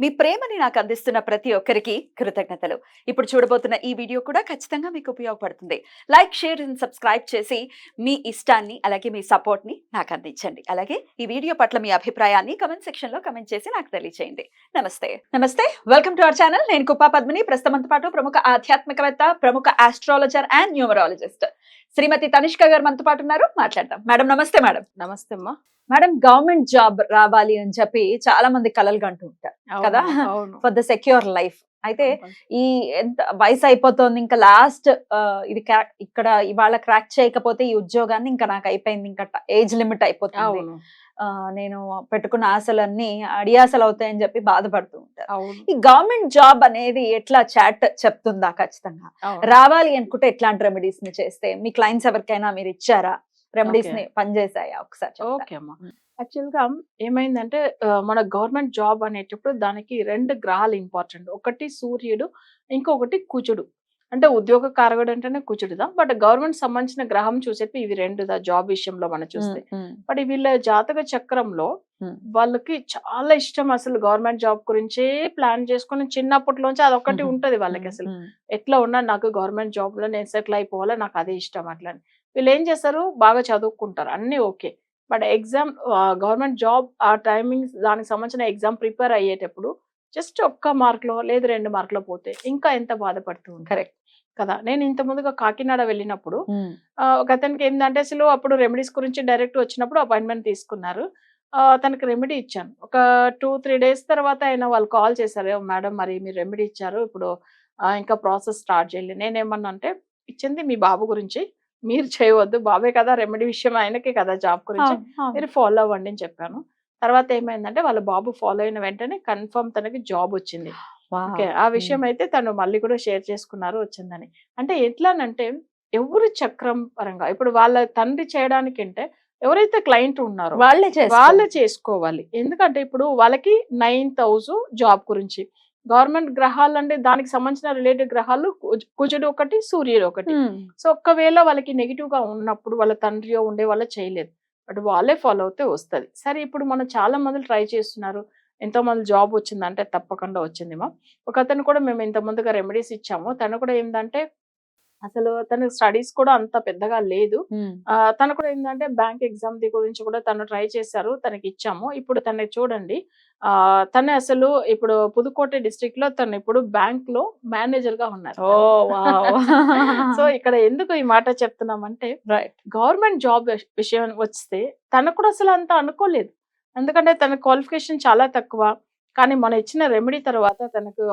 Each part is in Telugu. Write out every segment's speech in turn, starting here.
మీ ప్రేమని నాకు అందిస్తున్న ప్రతి ఒక్కరికి కృతజ్ఞతలు. ఇప్పుడు చూడబోతున్న ఈ వీడియో కూడా ఖచ్చితంగా మీకు ఉపయోగపడుతుంది. లైక్ షేర్ అండ్ సబ్స్క్రైబ్ చేసి మీ ఇష్టాన్ని అలాగే మీ సపోర్ట్ని నాకు అందించండి. అలాగే ఈ వీడియో పట్ల మీ అభిప్రాయాన్ని కమెంట్ సెక్షన్లో కమెంట్ చేసి నాకు తెలియజేయండి నమస్తే. నమస్తే. వెల్కమ్ టు అవర్ ఛానల్ నేను కుప్ప పద్మిని. ప్రస్తుతంతో పాటు ప్రముఖ ఆధ్యాత్మికవేత్త ప్రముఖ astrologer and numerologist Shrimati Tanishka garu మనతో పాటు ఉన్నారు. మాట్లాడదాం. మేడం నమస్తే మేడం నమస్తే అమ్మా. మేడం గవర్నమెంట్ జాబ్ రావాలి అని చెప్పి చాలా మంది కలలు కంటూ ఉంటారు. కదా? ఫర్ ద సెక్యూర్ లైఫ్ అయితే ఈ ఎంత వయసు అయిపోతుంది ఇంకా లాస్ట్ ఇది ఇక్కడ ఇవాళ క్రాక్ చేయకపోతే ఈ ఉద్యోగాన్ని ఇంకా నాకు అయిపోయింది ఇంకా ఏజ్ లిమిట్ అయిపోతుంది. నేను పెట్టుకున్న ఆశలన్నీ అడియాసలు అవుతాయని చెప్పి బాధపడుతూ ఉంటారు. ఈ గవర్నమెంట్ జాబ్ అనేది ఎట్లా చాట్ చెప్తుందా ఖచ్చితంగా. రావాలి అనుకుంటే ఎట్లాంటి రెమెడీస్ని చేస్తే? మీ క్లయింట్స్ ఎవరికైనా మీరు ఇచ్చారా? రెమెడీస్. ని పనిచేసాయా ఒకసారి? ఓకే అమ్మా. ఉమ్. యాక్చువల్గా ఏమైందంటే ఆ, మన గవర్నమెంట్ జాబ్ అనేటప్పుడు దానికి రెండు గ్రహాలు ఇంపార్టెంట్. ఒకటి సూర్యుడు ఇంకొకటి కుజుడు. అంటే ఉద్యోగ కారకుడు అంటేనే కుజుడుదా? బట్ గవర్నమెంట్ సంబంధించిన గ్రహం చూసేపి ఇవి రెండుదా జాబ్ విషయంలో మనం చూస్తే. బట్ వీళ్ళ జాతక చక్రంలో. వాళ్ళకి చాలా ఇష్టం అసలు గవర్నమెంట్ జాబ్ గురించే ప్లాన్ చేసుకుని చిన్నప్పటిలోంచి అదొకటి ఉంటది వాళ్ళకి అసలు. ఎట్లా ఉన్నా నాకు గవర్నమెంట్ జాబ్లో నేను సెటిల్ అయిపోవాలా? నాకు అదే ఇష్టం అట్లా అని. వీళ్ళు ఏం చేస్తారు? బాగా చదువుకుంటారు. అన్ని okay. But exam government job ఆ టైమింగ్ దానికి సంబంధించిన ఎగ్జామ్ ప్రిపేర్ అయ్యేటప్పుడు జస్ట్ ఒక్క మార్క్లో లేదు రెండు మార్క్లో పోతే ఇంకా ఎంత బాధపడుతూ ఉంటారు Correct. కదా! నేను ఇంత ముందుగా కాకినాడ వెళ్ళినప్పుడు ఒక అతనికి ఏంటంటే అసలు అప్పుడు రెమెడీస్ గురించి డైరెక్ట్ వచ్చినప్పుడు అపాయింట్మెంట్ తీసుకున్నారు. తనకి రెమెడీ ఇచ్చాను. ఒక టూ త్రీ డేస్ తర్వాత ఆయన వాళ్ళు కాల్ చేశారు మేడం మరి మీరు రెమెడీ ఇచ్చారు ఇప్పుడు ఇంకా ప్రాసెస్ స్టార్ట్ చేయలేదు. నేనేమన్నా అంటే ఇచ్చింది మీ బాబు గురించి మీరు చేయవద్దు. బాబే కదా రెమెడీ విషయం ఆయనకే కదా జాబ్ గురించి. మీరు ఫాలో అవ్వండి అని చెప్పాను. తర్వాత ఏమైందంటే వాళ్ళ బాబు ఫాలో అయిన వెంటనే కన్ఫర్మ్ తనకి జాబ్ వచ్చింది. ఓకే. ఆ విషయం అయితే తను మళ్ళీ కూడా షేర్ చేసుకున్నారు వచ్చిందని. అంటే ఎట్లానంటే ఎవరి చక్రం పరంగా ఇప్పుడు వాళ్ళ తండ్రి చేయడానికి అంటే ఎవరైతే క్లయింట్ ఉన్నారో వాళ్ళే వాళ్ళే చేసుకోవాలి. ఎందుకంటే ఇప్పుడు వాళ్ళకి నైన్ థౌజండ్ జాబ్ గురించి. గవర్నమెంట్ గ్రహాలు అంటే దానికి సంబంధించిన రిలేటెడ్ గ్రహాలు కుజ- కుజుడు ఒకటి సూర్యుడు ఒకటి. సో ఒక్కవేళ వాళ్ళకి నెగిటివ్గా ఉన్నప్పుడు వాళ్ళ తండ్రియో ఉండే వాళ్ళ చేయలేదు. బట్ వాళ్ళే ఫాలో అవుతే వస్తుంది. సరే ఇప్పుడు మనం చాలా మంది ట్రై చేస్తున్నారు. ఎంతో మంది జాబ్ వచ్చిందంటే తప్పకుండా వచ్చింది మా ఒక అతను కూడా మేము ఇంత ముందుగా రెమెడీస్ ఇచ్చాము. తను కూడా ఏంటంటే అసలు తన స్టడీస్ కూడా అంత పెద్దగా లేదు. తను కూడా ఏంటంటే బ్యాంక్ ఎగ్జామ్ ది గురించి కూడా తను ట్రై చేశారు తనకి ఇచ్చాము. ఇప్పుడు తన చూడండి. ఆ తను అసలు ఇప్పుడు పుదుకోట డిస్ట్రిక్ట్లో తను ఇప్పుడు బ్యాంక్లో మేనేజర్గా ఉన్నారు సో ఇక్కడ ఎందుకు ఈ మాట చెప్తున్నామంటే రైట్ గవర్నమెంట్ జాబ్ విషయం వస్తే తను కూడా అసలు అంత అనుకోలేదు. ఎందుకంటే తన క్వాలిఫికేషన్ చాలా తక్కువ. కానీ మనం ఇచ్చిన రెమెడీ తర్వాత తనకు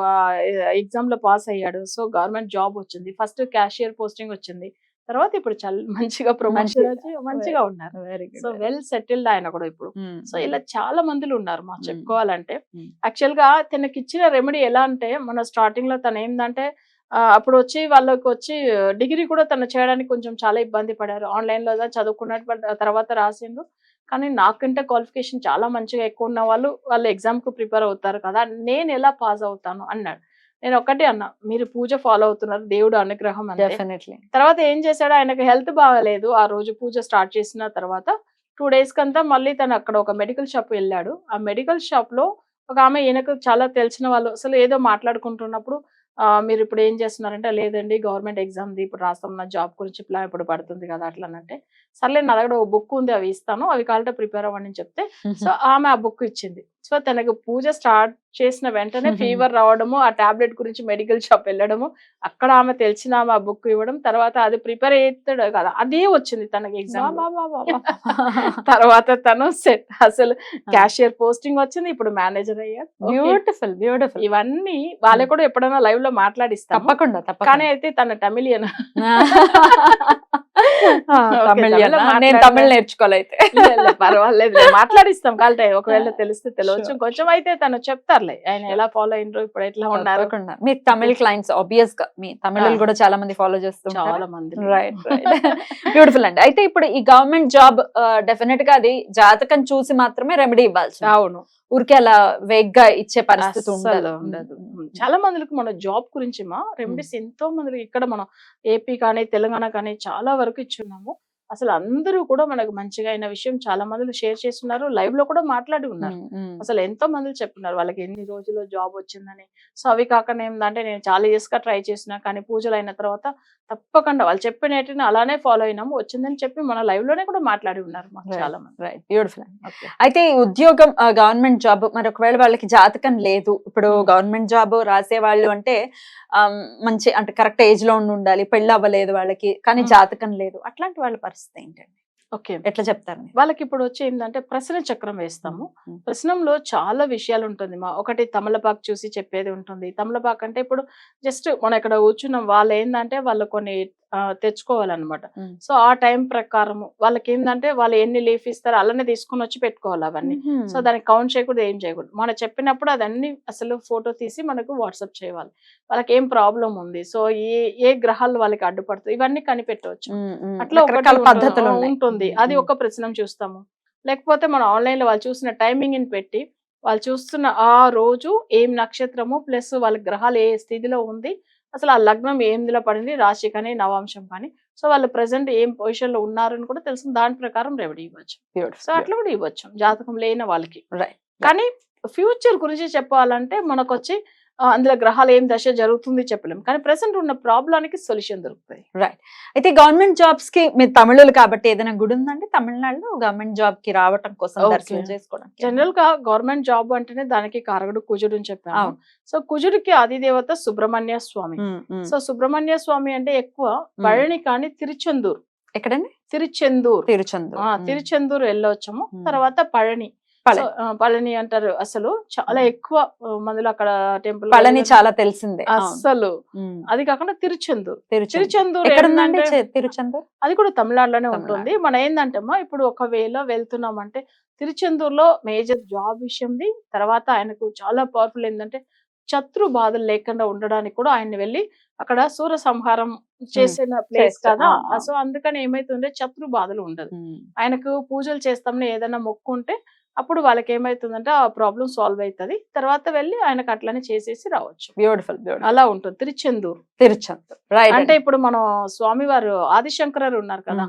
ఎగ్జామ్లో పాస్ అయ్యాడు. సో గవర్నమెంట్ జాబ్ వచ్చింది. ఫస్ట్ క్యాషియర్ పోస్టింగ్ వచ్చింది. తర్వాత ఇప్పుడు చాలా మంచిగా ప్రమోషన్ మంచిగా. ఉన్నారు. వెరీ సో వెల్ సెటిల్డ్ ఆయన కూడా ఇప్పుడు. సో ఇలా చాలా మందిలు ఉన్నారు మా మ్మ్. చెప్పుకోవాలంటే. యాక్చువల్గా తనకి ఇచ్చిన రెమెడీ ఎలా అంటే మన స్టార్టింగ్లో తను ఏంటంటే అప్పుడు వచ్చి వాళ్ళకి వచ్చి డిగ్రీ కూడా తను చేయడానికి కొంచెం చాలా ఇబ్బంది పడారు. ఆన్లైన్లో చదువుకున్నట్టు తర్వాత రాసిండు. కానీ నాకంటే క్వాలిఫికేషన్ చాలా మంచిగా ఎక్కువ ఉన్న వాళ్ళు వాళ్ళు ఎగ్జామ్కు ప్రిపేర్ అవుతారు కదా నేను ఎలా పాస్ అవుతాను అన్నాడు. నేను ఒకటే అన్నా మీరు పూజ ఫాలో అవుతున్నారు దేవుడు అనుగ్రహం డెఫినెట్లీ తర్వాత ఏం చేశాడు ఆయనకు హెల్త్ బాగాలేదు ఆ రోజు పూజ స్టార్ట్ చేసిన తర్వాత టూ డేస్ కంతా మళ్ళీ తను అక్కడ ఒక మెడికల్ షాప్ వెళ్ళాడు. ఆ మెడికల్ షాప్లో ఒక ఆమె ఈయనకు చాలా తెలిసిన వాళ్ళు అసలు ఏదో మాట్లాడుకుంటున్నప్పుడు మీరు ఇప్పుడు ఏం చేస్తున్నారంటే లేదండి గవర్నమెంట్ ఎగ్జామ్ ది ఇప్పుడు రాస్తున్న జాబ్ గురించి ప్లా ఇప్పుడు పడుతుంది కదా అట్లా అంటే సర్లే నా దగ్గర ఒక బుక్ ఉంది అవి ఇస్తాను అవి కావాలంటే ప్రిపేర్ అవ్వండి అని చెప్తే సో ఆమె ఆ బుక్ ఇచ్చింది. సో తనకు పూజ స్టార్ట్ చేసిన వెంటనే. ఫీవర్ రావడము ఆ టాబ్లెట్ గురించి మెడికల్ షాప్ వెళ్ళడము అక్కడ ఆమె తెలిసిన ఆమె ఆ బుక్ ఇవ్వడం తర్వాత అది ప్రిపేర్ అవుతాడు కదా అదే వచ్చింది తనకి ఎగ్జామ్ తర్వాత తను సెట్ అసలు క్యాషియర్ పోస్టింగ్ వచ్చింది ఇప్పుడు మేనేజర్ Okay. బ్యూటిఫుల్ బ్యూటిఫుల్ ఇవన్నీ వాళ్ళే కూడా ఎప్పుడైనా లైవ్లో మాట్లాడిస్తాం తప్పకుండా కానీ అయితే తన టమిలియన్. తమిళ్ తమిళ్ళో? నేను. తమిళ్ నేర్చుకోవాలైతే. పర్వాలేదు మాట్లాడిస్తాం కాబట్టి ఒకవేళ తెలిస్తే తెలియచ్చు. కొంచెం అయితే తను చెప్తారులే. ఆయన ఎలా ఫాలో అయినరు ఇప్పుడు ఎట్లా ఉన్నారు? మీ తమిళ్ క్లయింట్స్ ఆబ్వియస్గా మీ తమిళ ఆ. కూడా చాలా మంది ఫాలో చేస్తుంటారు చాలా మంది. రైట్ బ్యూటిఫుల్ అండి. అయితే ఇప్పుడు ఈ గవర్నమెంట్ జాబ్ డెఫినెట్గా అది జాతకం చూసి మాత్రమే రెమెడీ ఇవ్వాల్సి. అవును. ఊరికే అలా వేగ్గా ఇచ్చే పరిస్థితి ఉండదు. చాలా మందికి మన జాబ్ గురించి మా రెమెడీస్ ఎంతో మందికి ఇక్కడ మనం ఏపీ కానీ తెలంగాణ కానీ చాలా వరకు ఇచ్చున్నాము అసలు అందరూ కూడా మనకు మంచిగా అయిన విషయం చాలా మంది షేర్ చేస్తున్నారు లైవ్లో కూడా మాట్లాడి ఉన్నారు అసలు ఎంతో మంది చెప్తున్నారు వాళ్ళకి ఎన్ని రోజులు జాబ్ వచ్చిందని సో అవి కాకుండా ఏంటంటే నేను చాలా ఇయర్స్గా ట్రై చేసిన కానీ పూజలు అయిన తర్వాత తప్పకుండా వాళ్ళు చెప్పినట్టుని అలానే ఫాలో అయినాము వచ్చిందని చెప్పి మన లైవ్లోనే కూడా మాట్లాడి ఉన్నారు. చాలా మంది రైట్ బ్యూటిఫుల్. అయితే ఈ ఉద్యోగం గవర్నమెంట్ జాబ్ మరి ఒకవేళ వాళ్ళకి జాతకం లేదు ఇప్పుడు. గవర్నమెంట్ జాబ్ రాసే వాళ్ళు అంటే మంచి అంటే కరెక్ట్ ఏజ్లో ఉండి ఉండాలి పెళ్ళి అవ్వలేదు వాళ్ళకి కానీ. జాతకం లేదు అట్లాంటి వాళ్ళ పరిస్థితి ఏంటండి ఓకే. ఎట్లా చెప్తారు? వాళ్ళకి ఇప్పుడు వచ్చి ఏంటంటే ప్రశ్న చక్రం వేస్తాము. ప్రశ్నంలో చాలా విషయాలు ఉంటుంది మా ఒకటి తమలపాకు చూసి చెప్పేది ఉంటుంది. తమలపాకు అంటే ఇప్పుడు జస్ట్ మనం ఇక్కడ కూర్చున్నాం. వాళ్ళు ఏంటంటే వాళ్ళు కొన్ని తెచ్చుకోవాలన్నమాట. సో ఆ టైం ప్రకారం వాళ్ళకి ఏంటంటే వాళ్ళు ఎన్ని లీఫ్ ఇస్తారో అలానే తీసుకొని వచ్చి పెట్టుకోవాలి అవన్నీ. సో దానికి కౌంట్ చేయకూడదు ఏం చేయకూడదు మనం చెప్పినప్పుడు అదన్నీ అసలు ఫోటో తీసి మనకు వాట్సాప్ చేయాలి వాళ్ళకి ఏం ప్రాబ్లం ఉంది సో ఏ ఏ గ్రహాలు వాళ్ళకి అడ్డుపడుతుంది ఇవన్నీ కనిపెట్టవచ్చు. అట్లా రకరకాల ఉంటుంది. పద్ధతులు అది. ఒక ప్రశ్న చూస్తాము లేకపోతే మనం ఆన్లైన్లో వాళ్ళు చూసిన టైమింగ్ని పెట్టి వాళ్ళు చూస్తున్న ఆ రోజు ఏం నక్షత్రము ప్లస్ వాళ్ళ గ్రహాలు ఏ స్థితిలో ఉంది అసలు ఆ లగ్నం ఏందిలో పడింది? రాశి కానీ నవాంశం కానీ. సో వాళ్ళు ప్రెసెంట్ ఏం పొజిషన్లో ఉన్నారని కూడా తెలుసు దాని ప్రకారం రెమెడీ ఇవ్వచ్చు. సో అట్లా కూడా ఇవ్వచ్చు. జాతకం లేని వాళ్ళకి. కానీ ఫ్యూచర్ గురించి చెప్పాలంటే మనకు వచ్చి అందులో గ్రహాలు ఏం దశ జరుగుతుంది చెప్పలేము కానీ ప్రెసెంట్ ఉన్న ప్రాబ్లానికి సొల్యూషన్ దొరుకుతాయి. అయితే గవర్నమెంట్ జాబ్స్కి మీరు తమిళులు కాబట్టి ఏదైనా గుడి ఉందండి తమిళనాడులో? గవర్నమెంట్ జాబ్కి రావటం కోసం. దర్శనం చేసుకోవడానికి. జనరల్గా గవర్నమెంట్ జాబ్ అంటేనే దానికి కారకుడు కుజుడు అని చెప్పాము. అవును. సో కుజుడికి అధిదేవత సుబ్రహ్మణ్య స్వామి. సో సుబ్రహ్మణ్య స్వామి అంటే ఎక్కువ పళని కానీ తిరుచెందూరు. ఎక్కడండి? తిరుచెందూరు. తిరుచందూరు. ఆ. తిరుచెందూరు వెళ్ళొచ్చాము. తర్వాత పళని. పళని. అంటారు అసలు. చాలా ఎక్కువ మందిలో అక్కడ టెంపుల్ పళని చాలా తెలిసిందే. Hmm. అది కాకుండా తిరుచెందూరు. తిరుచందూరు. తిరుచెందూరు ఏంటంటే- తిరుచందూరు? అది కూడా తమిళనాడులోనే తమిళనాడు. ఉంటుంది. మన ఏంటంటేమ్మా ఇప్పుడు ఒకవేళ వెళ్తున్నామంటే తిరుచెందూరులో మేజర్ జాబ్ విషయంది. తర్వాత ఆయనకు చాలా పవర్ఫుల్ ఏంటంటే శత్రు బాధలు లేకుండా ఉండడానికి కూడా ఆయన వెళ్ళి అక్కడ సూర్య సంహారం చేసిన ప్లేస్ కదా. సో అందుకని ఏమైతుండే శత్రు బాధలు ఉండదు. ఆయనకు పూజలు చేస్తామని ఏదైనా మొక్కు ఉంటే అప్పుడు వాళ్ళకి ఏమైతుందంటే ఆ ప్రాబ్లం సాల్వ్ అవుతుంది తర్వాత వెళ్ళి ఆయనకు అట్లనే చేసేసి రావచ్చు. బ్యూటిఫుల్ బ్యూటిఫుల్ అలా ఉంటుంది. తిరుచెందూరు. తిరుచందూరు. రైట్ అంటే ఇప్పుడు మనం స్వామివారు ఆదిశంకరరు ఉన్నారు కదా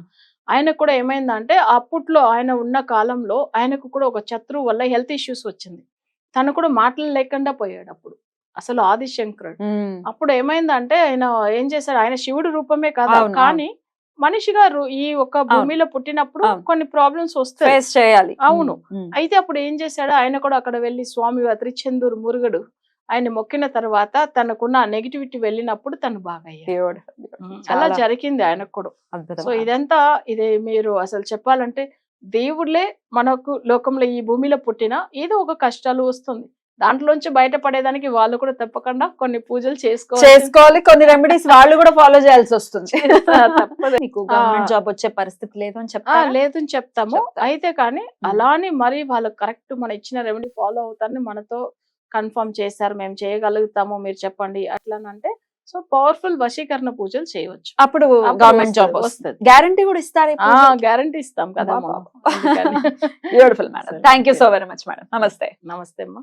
ఆయనకు కూడా ఏమైందంటే అప్పట్లో ఆయన ఉన్న కాలంలో ఆయనకు కూడా ఒక శత్రువు వల్ల హెల్త్ ఇష్యూస్ వచ్చింది. తను కూడా మాటలు లేకుండా పోయాడు అప్పుడు. అసలు ఆదిశంకరుడు. అప్పుడు ఏమైందంటే ఆయన ఏం చేశాడు? ఆయన శివుడి రూపమే కదా. కానీ మనిషిగా ఈ ఒక భూమిలో పుట్టినప్పుడు. కొన్ని ప్రాబ్లమ్స్ వస్తాయి ఫేస్ చేయాలి అవును. అయితే అప్పుడు ఏం చేశాడు ఆయన కూడా అక్కడ వెళ్ళి స్వామి త్రిచందూరు మురుగడు ఆయన మొక్కిన తర్వాత తనకున్న నెగిటివిటీ వెళ్ళినప్పుడు తను బాగా అయ్యాడు. అలా జరిగింది ఆయనకు కూడా. సో ఇదంతా ఇది మీరు అసలు చెప్పాలంటే దేవుళ్ళే మనకు లోకంలో ఈ భూమిలో పుట్టిన ఏదో ఒక కష్టాలు వస్తుంది దాంట్లోంచి బయటపడేదానికి వాళ్ళు కూడా తప్పకుండా కొన్ని పూజలు చేసుకోవాలి. చేసుకోవాలి కొన్ని రెమెడీస్ వాళ్ళు కూడా ఫాలో చేయాల్సి వస్తుంది. తప్పదు. మీకు గవర్నమెంట్. జాబ్ వచ్చే పరిస్థితి లేదు అని ఆ, చెప్తా లేదని చెప్తాము. చెప్తారు. అయితే కానీ అలానే మరి వాళ్ళు కరెక్ట్ మన ఇచ్చిన రెమెడీ ఫాలో అవుతారని మనతో కన్ఫర్మ్ చేశారు. మేము చేయగలుగుతాము మీరు చెప్పండి. అట్లా అంటే సో పవర్ఫుల్ వశీకరణ పూజలు చేయవచ్చు. అప్పుడు గవర్నమెంట్ జాబ్ వస్తది. గ్యారంటీ కూడా ఇస్తారు గ్యారంటీ ఇస్తాం కదా. Beautiful madam. Thank you so very much madam నమస్తే నమస్తే అమ్మా.